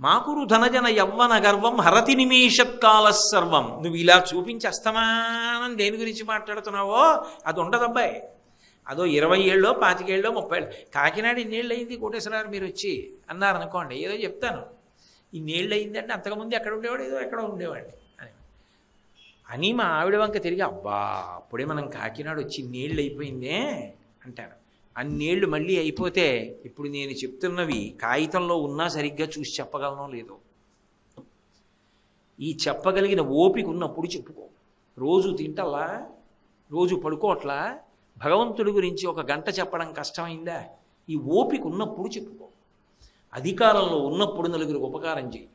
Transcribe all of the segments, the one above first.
మాకురు ధనజన యవ్వన గర్వం హరతి నిమేషత్కాల సర్వం. నువ్వు ఇలా చూపించి అస్తమానం దేని గురించి మాట్లాడుతున్నావో? అది ఉండదబ్బాయి అదో ఇరవై ఏళ్ళో పాతికేళ్ళో ముప్పై ఏళ్ళు. కాకినాడ ఇన్నేళ్ళు అయింది కోటేశ్వరరావు మీరు వచ్చి అన్నారు అనుకోండి ఏదో చెప్తాను. ఇన్నేళ్ళు అయిందంటే అంతకుముందు ఎక్కడ ఉండేవాడు? ఏదో ఎక్కడ ఉండేవాడిని. అని. అని మా ఆవిడ వంక తిరిగి అబ్బా అప్పుడే మనం కాకినాడ వచ్చి ఇన్నేళ్ళు అయిపోయిందే అంటారు. అన్నేళ్ళు మళ్ళీ అయిపోతే ఇప్పుడు నేను చెప్తున్నవి కాగితంలో ఉన్నా సరిగ్గా చూసి చెప్పగలనో లేదో. ఈ చెప్పగలిగిన ఓపిక ఉన్నప్పుడు చెప్పుకో. రోజు తింటల్లా? రోజు పడుకోవట్లా? భగవంతుడి గురించి ఒక గంట చెప్పడం కష్టమైందా? ఈ ఓపిక ఉన్నప్పుడు చెప్పుకో. అధికారంలో ఉన్నప్పుడు నలుగురికి ఉపకారం చేయి.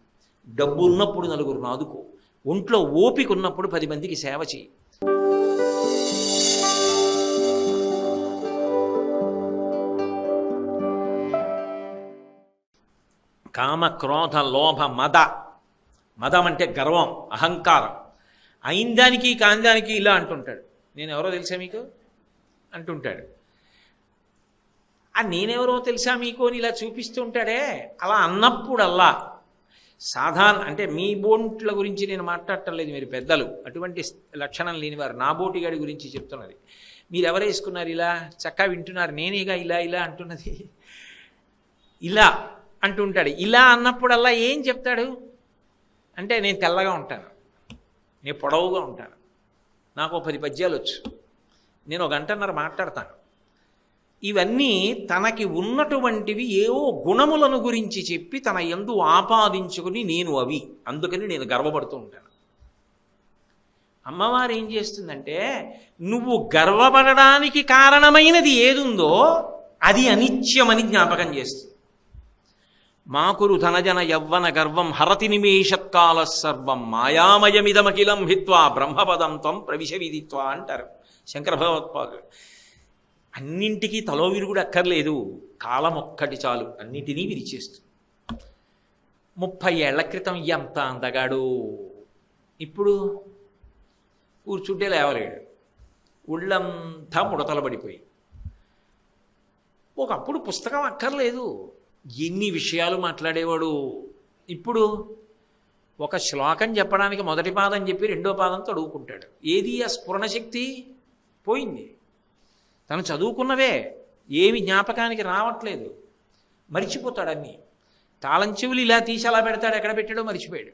డబ్బు ఉన్నప్పుడు నలుగురు నాదుకో ఒంట్లో ఓపిక ఉన్నప్పుడు పది మందికి సేవ చేయి. కామ క్రోధ లోభ మద. మదం అంటే గర్వం అహంకారం. అయిన దానికి ఇలా అంటుంటాడు. నేను ఎవరో తెలుసా మీకు? అంటుంటాడు. ఆ నేనెవరో తెలుసా మీకు? అని ఇలా చూపిస్తూ ఉంటాడే అలా అన్నప్పుడల్లా సాధారణ అంటే మీ బోంట్ల గురించి నేను మాట్లాడటం లేదు మీరు పెద్దలు. అటువంటి లక్షణం లేనివారు. నా బోటిగాడి గురించి చెప్తున్నది. మీరు ఎవరు వేసుకున్నారు ఇలా? చక్కగా వింటున్నారు. నేనేగా ఇలా ఇలా అంటున్నది. ఇలా అంటుంటాడు. ఇలా అన్నప్పుడల్లా ఏం చెప్తాడు? అంటే నేను తెల్లగా ఉంటాను. నేను పొడవుగా ఉంటాను. నాకు పది పద్యాలు వచ్చు. నేను ఒక గంటన్నర మాట్లాడతాను. ఇవన్నీ తనకి ఉన్నటువంటివి ఏవో గుణములను గురించి చెప్పి తన ఎందు ఆపాదించుకుని నేను అవి. అందుకని నేను గర్వపడుతూ ఉంటాను. అమ్మవారు ఏం చేస్తుందంటే నువ్వు గర్వపడడానికి కారణమైనది ఏదుందో అది అనిత్యమని జ్ఞాపకం చేస్తుంది. మాకురు ధనజన యవ్వన గర్వం హరతి నిమేషత్కాల సర్వం మాయామయమిదమఖిలం హిత్వా బ్రహ్మపదం త్వం ప్రవిశ విదిత్వా అంటారు శంకర భగవత్పాదులు. అన్నింటికీ తలో విరుగుడు అక్కర్లేదు కాలం ఒక్కటి చాలు అన్నిటినీ విరిచేస్తుంది. ముప్పై ఏళ్ళ క్రితం ఎంత అందగాడు. ఇప్పుడు కూర్చుంటే లేవలేడు. ఒళ్ళంతా ముడతలు పడిపోయి. ఒకప్పుడు పుస్తకం అక్కర్లేదు. ఎన్ని విషయాలు మాట్లాడేవాడు? ఇప్పుడు ఒక శ్లోకం చెప్పడానికి మొదటి పాదం చెప్పి రెండో పాదంతో అడుగుకుంటాడు. ఏది ఆ స్ఫురణశక్తి? పోయింది. తను చదువుకున్నవే. ఏమి జ్ఞాపకానికి రావట్లేదు. మరిచిపోతాడు అన్నీ. తాళం చెవులు ఇలా తీసి అలా పెడతాడు. ఎక్కడ పెట్టాడో మరిచిపోయాడు.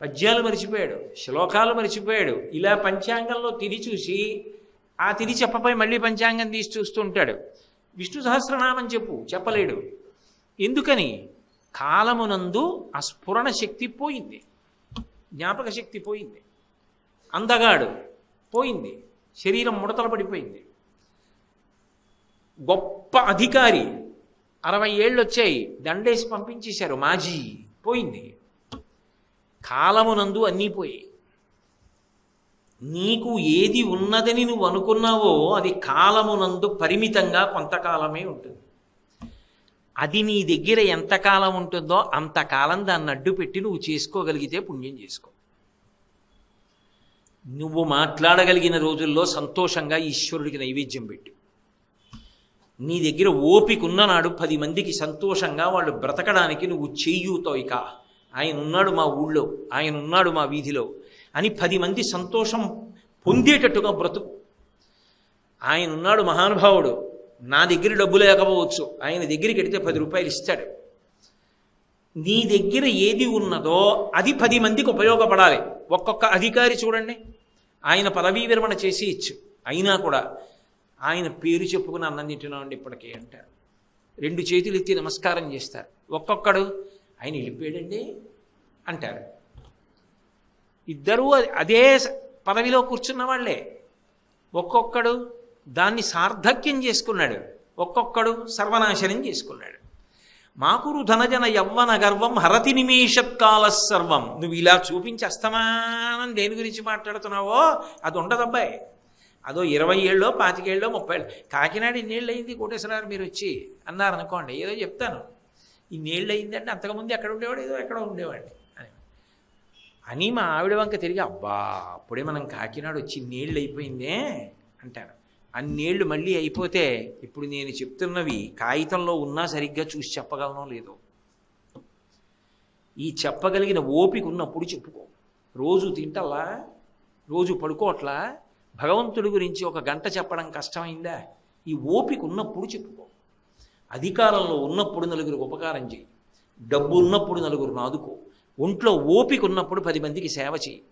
పద్యాలు మరిచిపోయాడు. శ్లోకాలు మరిచిపోయాడు. ఇలా పంచాంగంలో తిరి చూసి ఆ తిరి చెప్పపై మళ్ళీ పంచాంగం తీసి చూస్తూ ఉంటాడు. విష్ణు సహస్రనామం చెప్పు. చెప్పలేడు. ఎందుకని? కాలమునందు ఆ స్ఫురణ శక్తి పోయింది. జ్ఞాపక శక్తి పోయింది. అందగాడు పోయింది. శరీరం ముడతలు పడిపోయింది. గొప్ప అధికారి అరవై ఏళ్ళు వచ్చాయి దండేసి పంపించేశారు. మాజీ పోయింది. కాలమునందు అన్నీ పోయాయి. నీకు ఏది ఉన్నదని నువ్వు అనుకున్నావో అది కాలమునందు పరిమితంగా కొంతకాలమే ఉంటుంది. అది నీ దగ్గర ఎంతకాలం ఉంటుందో అంతకాలం దాన్ని అడ్డు పెట్టి నువ్వు చేసుకోగలిగితే పుణ్యం చేసుకో. నువ్వు మాట్లాడగలిగిన రోజుల్లో సంతోషంగా ఈశ్వరుడికి నైవేద్యం పెట్టు. నీ దగ్గర ఓపిక ఉన్ననాడు పది మందికి సంతోషంగా వాళ్ళు బ్రతకడానికి నువ్వు చెయ్యూతో ఇక ఆయన ఉన్నాడు మా ఊళ్ళో ఆయన ఉన్నాడు మా వీధిలో అని పది మంది సంతోషం పొందేటట్టుగా బ్రతుకు. ఆయన ఉన్నాడు మహానుభావుడు. నా దగ్గర డబ్బులు లేకపోవచ్చు. ఆయన దగ్గరికి వెడితే పది రూపాయలు ఇస్తాడు నీ దగ్గర ఏది ఉన్నదో అది పది మందికి ఉపయోగపడాలి. ఒక్కొక్క అధికారి చూడండి. ఆయన పదవీ విరమణ చేసి ఇచ్చు. అయినా కూడా ఆయన పేరు చెప్పుకుని అన్నం తింటున్నామండి ఇప్పటికే అంటారు. రెండు చేతులు ఎత్తి నమస్కారం చేస్తారు. ఒక్కొక్కడు ఆయన వెళ్ళిపోయాడండి అంటారు. ఇద్దరూ అదే పదవిలో కూర్చున్న వాళ్ళే. ఒక్కొక్కడు దాన్ని సార్థక్యం చేసుకున్నాడు. ఒక్కొక్కడు సర్వనాశనం చేసుకున్నాడు. మాకురు ధనజన యవ్వన గర్వం హరతి నిమేషత్కాల సర్వం. నువ్వు ఇలా చూపించి అస్తమానం దేని గురించి మాట్లాడుతున్నావో అది ఉండదబ్బాయి. అదో ఇరవై ఏళ్ళో పాతికేళ్ళో ముప్పై ఏళ్ళు. కాకినాడ ఇన్నేళ్ళు అయింది కోటేశ్వరరావు మీరు వచ్చి అన్నారు అనుకోండి ఏదో చెప్తాను. ఇన్నేళ్ళు అయిందంటే అంతకుముందు ఎక్కడ ఉండేవాడు? ఏదో ఎక్కడ ఉండేవాడిని. అని. అని మా ఆవిడ వంక తిరిగి అబ్బా అప్పుడే మనం కాకినాడ వచ్చి ఇన్నేళ్ళు అయిపోయిందే అంటాను అన్నేళ్ళు మళ్ళీ అయిపోతే ఇప్పుడు నేను చెప్తున్నవి కాగితంలో ఉన్నా సరిగ్గా చూసి చెప్పగలనో లేదో. ఈ చెప్పగలిగిన ఓపిక ఉన్నప్పుడు చెప్పుకో. రోజు తింటల్లా? రోజు పడుకోవట్లా? భగవంతుడి గురించి ఒక గంట చెప్పడం కష్టమైందా? ఈ ఓపిక ఉన్నప్పుడు చెప్పుకో. అధికారంలో ఉన్నప్పుడు నలుగురికి ఉపకారం చేయి. డబ్బు ఉన్నప్పుడు నలుగురు నాదుకో ఒంట్లో ఓపిక ఉన్నప్పుడు పది మందికి సేవ చేయి.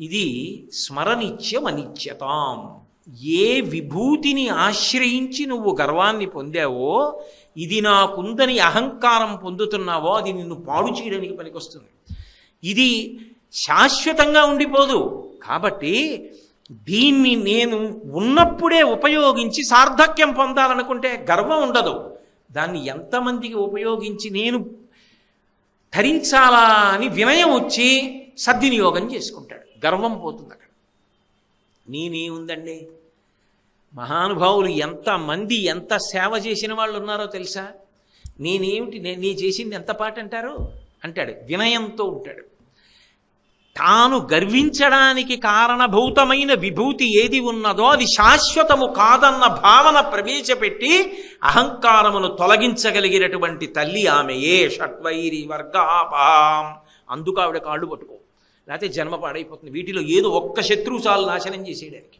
ఇది స్మరణిత్యం అనిత్యతాం. ఏ విభూతిని ఆశ్రయించి నువ్వు గర్వాన్ని పొందావో ఇది నాకుందని అహంకారం పొందుతున్నావో అది నిన్ను పాడు చేయడానికి పనికొస్తుంది. ఇది శాశ్వతంగా ఉండిపోదు. కాబట్టి దీన్ని నేను ఉన్నప్పుడే ఉపయోగించి సార్థక్యం పొందాలనుకుంటే గర్వం ఉండదు. దాన్ని ఎంతమందికి ఉపయోగించి నేను ధరించాలా అని వినయం వచ్చి సద్వినియోగం చేసుకుంటాడు. గర్వం పోతుంది అక్కడ. నేనేముందండి మహానుభావులు ఎంతమంది ఎంత సేవ చేసిన వాళ్ళు ఉన్నారో తెలుసా? నేనేమిటి నే నీ చేసింది ఎంత పాట అంటారు? అంటాడు వినయంతో ఉంటాడు. తాను గర్వించడానికి కారణభూతమైన విభూతి ఏది ఉన్నదో అది శాశ్వతము కాదన్న భావన ప్రవేశపెట్టి అహంకారమును తొలగించగలిగినటువంటి తల్లి ఆమెయే షట్వైరి వర్గాపాం. అందుకు ఆవిడ కాళ్ళు పట్టుకో లేకపోతే జన్మ పాడైపోతుంది. వీటిలో ఏదో ఒక్క శత్రువు చాలు నాశనం చేసేయడానికి.